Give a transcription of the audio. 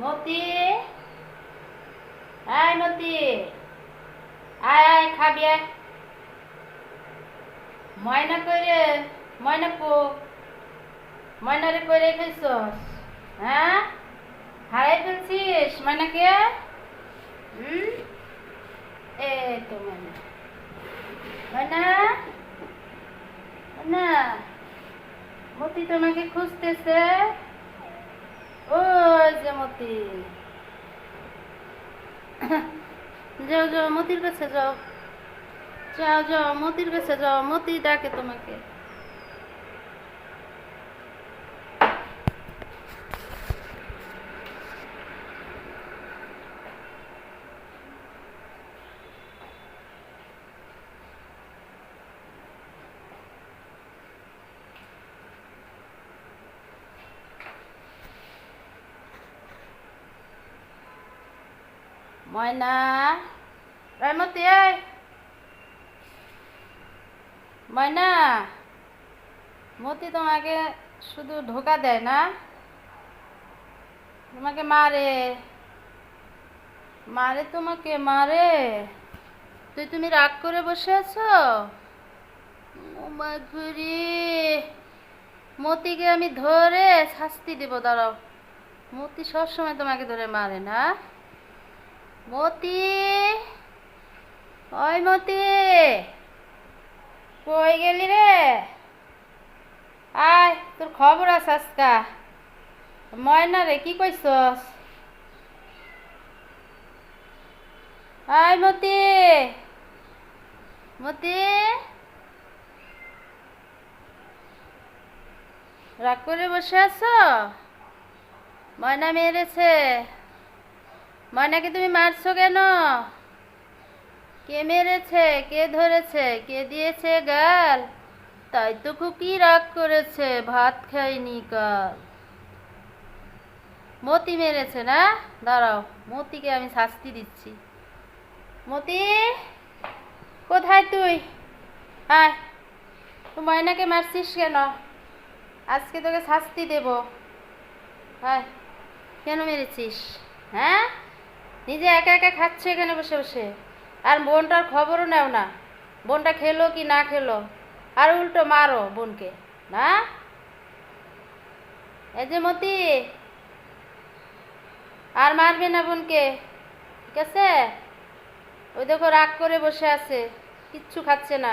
মতি। আয় মতি। আয় আয়, খাবি, আয়। ময়না করে ময়না পো ময়নারে করে ফেলছস হ্যাঁ? হারাই ফেলছিস ময়না কে এ তো ময়না ময়না না মতি তোমাকে খুঁজতেছে ও যে মতি যাও যাও মতির কাছে যাও যাও যাও মতির কাছে যাও মতি ডাকে তোমাকে ময়না রামতি এই ময়না মতি তোমাকে শুধু ধোকা দেয় না তোমাকে মারে মারে তোমাকে মারে তুই তুমি রাগ করে বসে আছো ঘুরি মতিকে আমি ধরে শাস্তি দেবো দাঁড়াও মতি সবসময় তোমাকে ধরে মারে না মতি, ওই মতি, কই গেলি রে? আয়, তোর খবর আছে আজকা। ময়না রে, কি কইছস? আয় মতি মতি। রাগ করে বসে আছো? ময়না মেরেছে। ময়নাকে তুমি মারছো কেন? কে মেরেছে? কে ধরেছে? কে দিয়েছে গাল? তাই তো খুকি রাগ করেছে, ভাত খাইনি কাল। মতি মেরেছে না? দাঁড়াও, মতিকে আমি শাস্তি দিচ্ছি। মতি, কোথায় তুই? আয়, তুই ময়নাকে মারছিস কেন? আজকে তোকে শাস্তি দেব। আয়, কেন মেরেছিস? হ্যাঁ? নিজে একা একা খাচ্ছে এখানে বসে বসে। আর বোনটার খবরও নেও না। বোনটা খেলো কি না খেলো? আর উল্টো মারো বোনকে। না এই যে মতি। আর মারবে না বোনকে। ঠিক আছে? ওই দেখো রাগ করে বসে আছে। কিচ্ছু খাচ্ছে না।